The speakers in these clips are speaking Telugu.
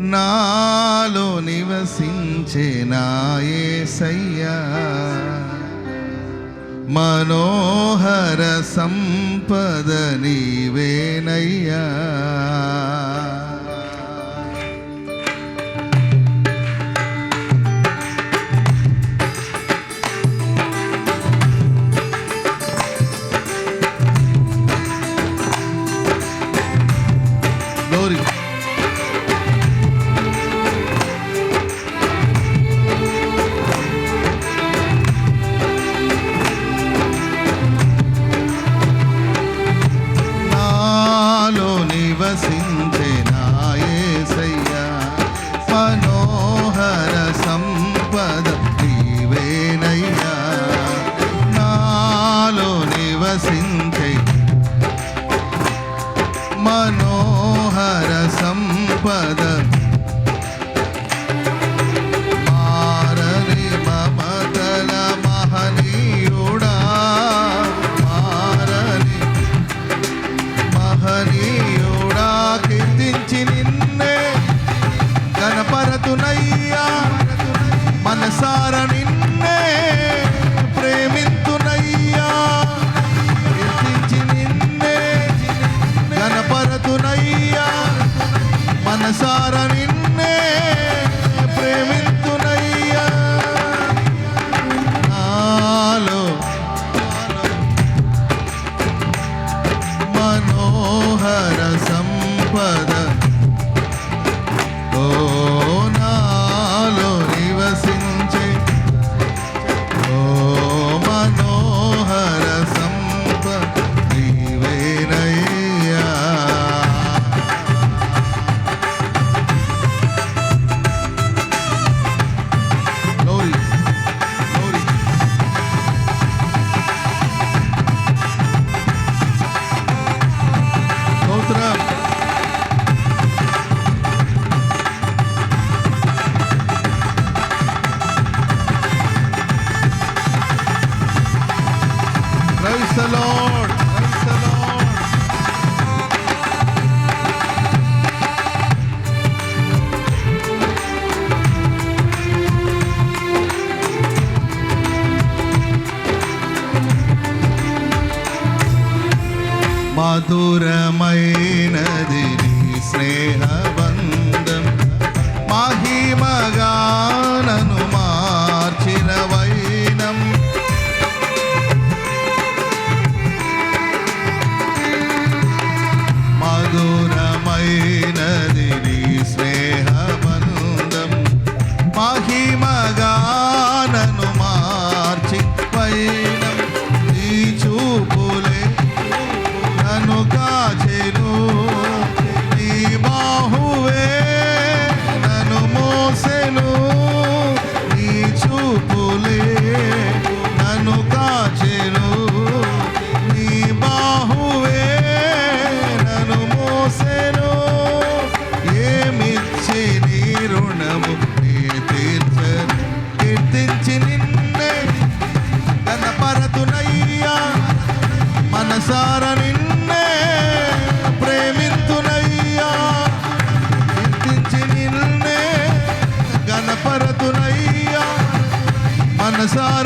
నాలో నివసించే నాయసయ్యా మనోహర సంపద నీవేనయ్యా.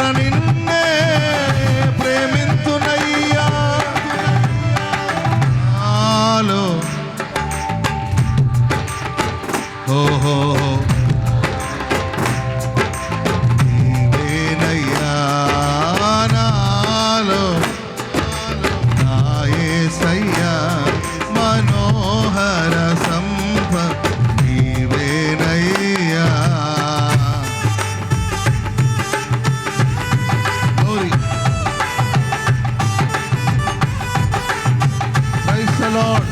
మన నిన్నే ప్రేమింతునయ్యా ఓహో. Lord.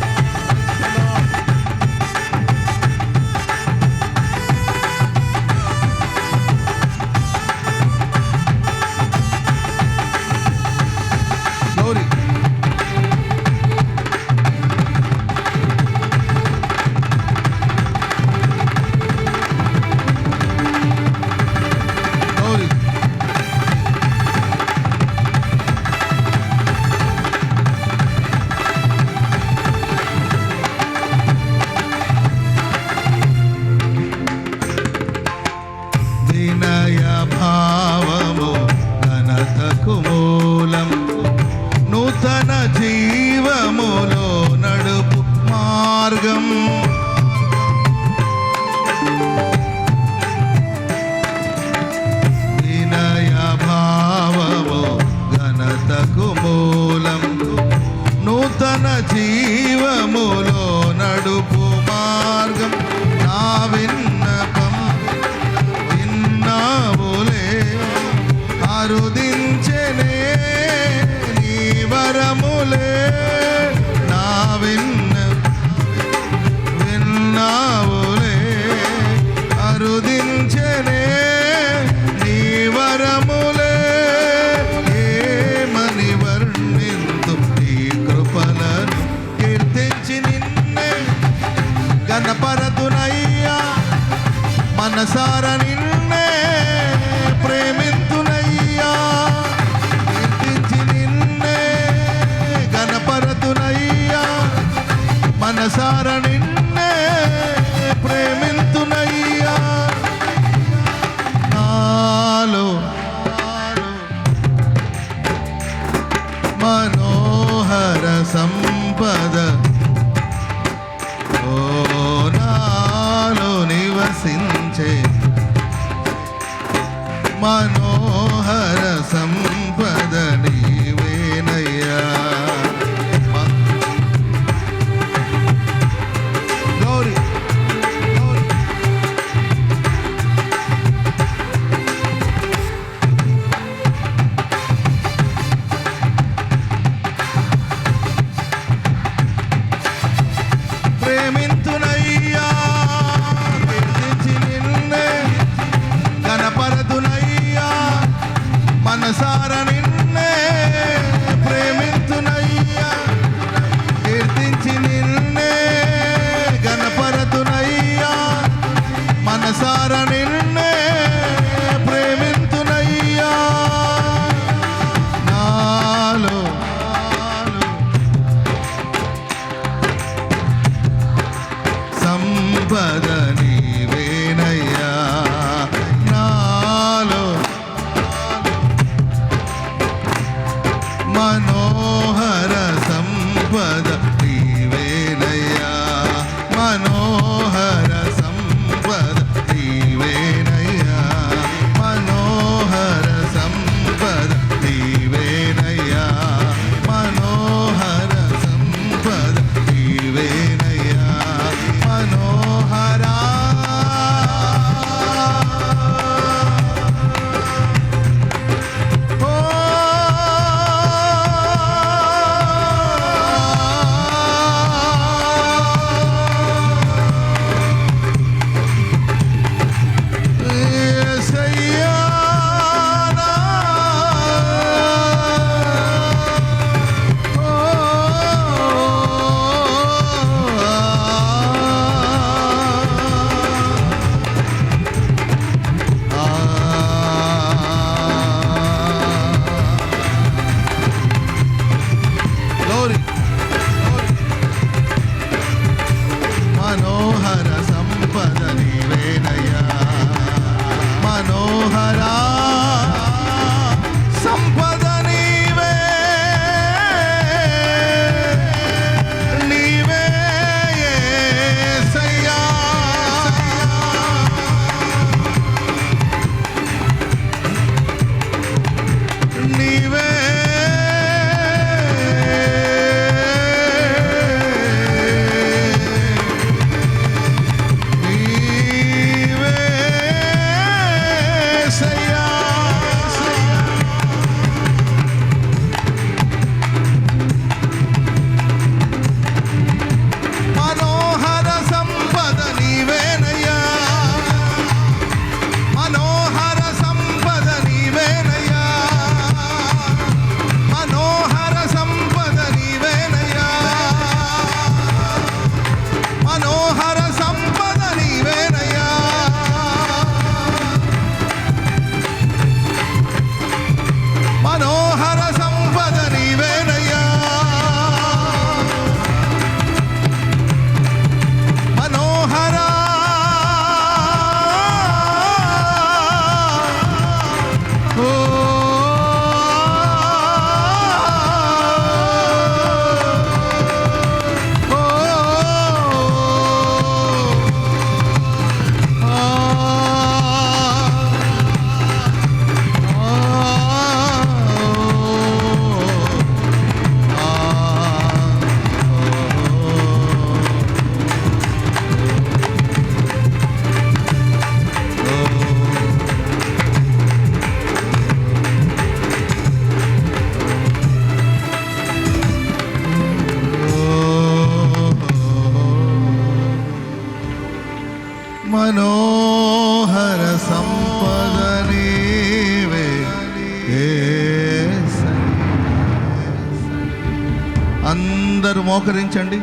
మోకరించండి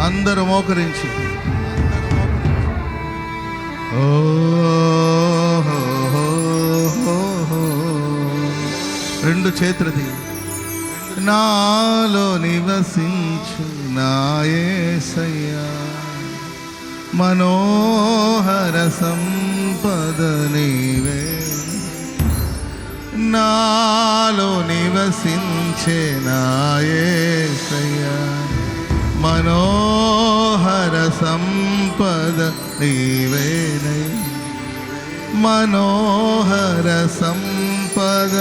అందరూ మోకరించి. రెండు చేతులది. నాలో నివసించు నాయసయ్యా. మనోహర సంపద నీవే. నాలో నివసించే నాయ మనోహర సంపద నీవేనై. మనోహర సంపద.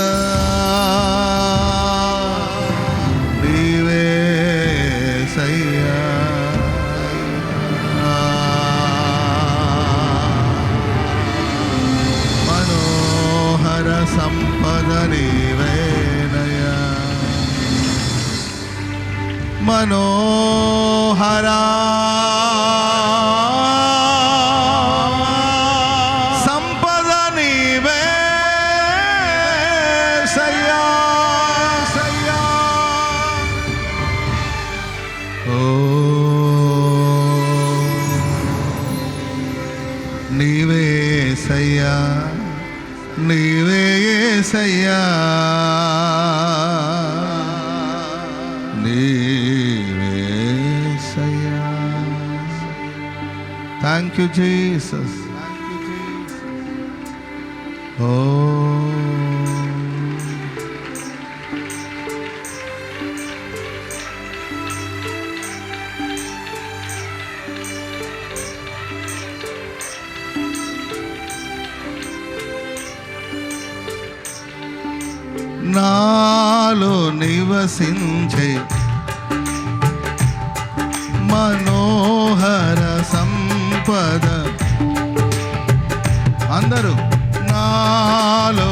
ఏసయ్యా నీవే ఏసయ్యా. నీవేసయ్యా థ్యాంక్ యూ జీసస్ నాలో నివసించే మనోహర సంపద. అందరూ నాలో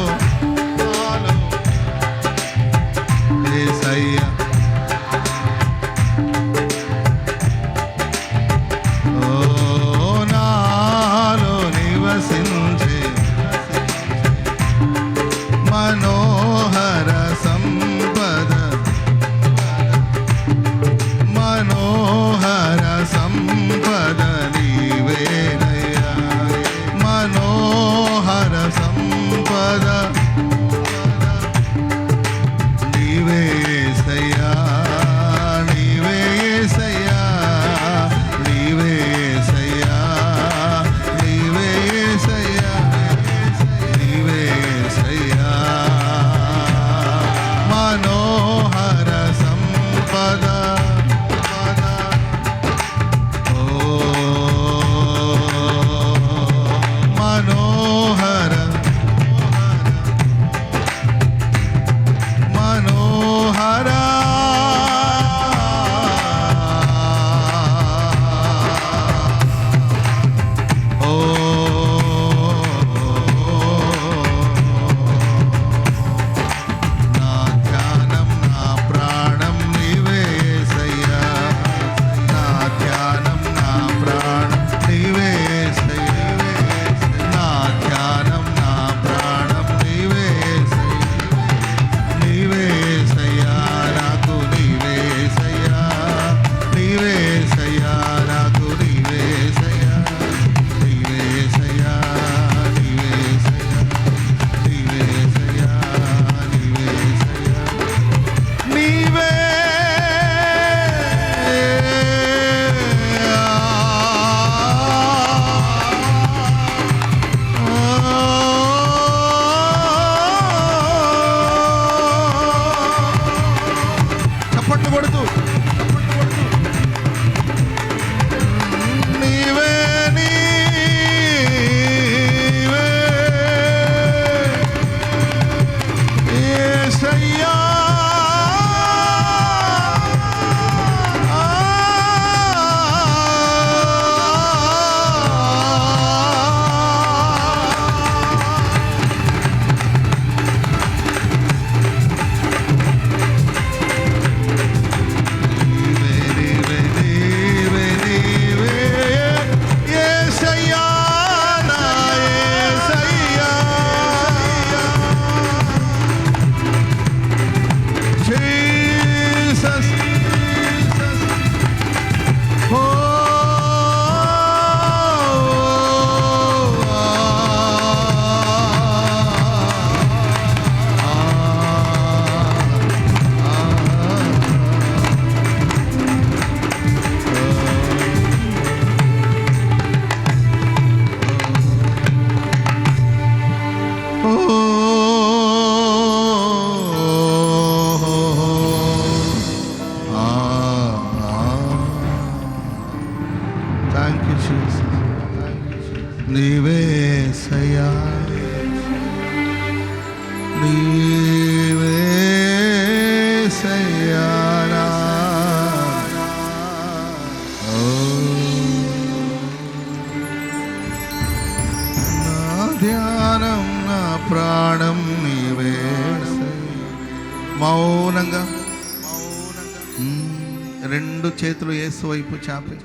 చేతులు ఏసు వైపు చాపి.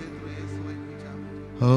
ఓ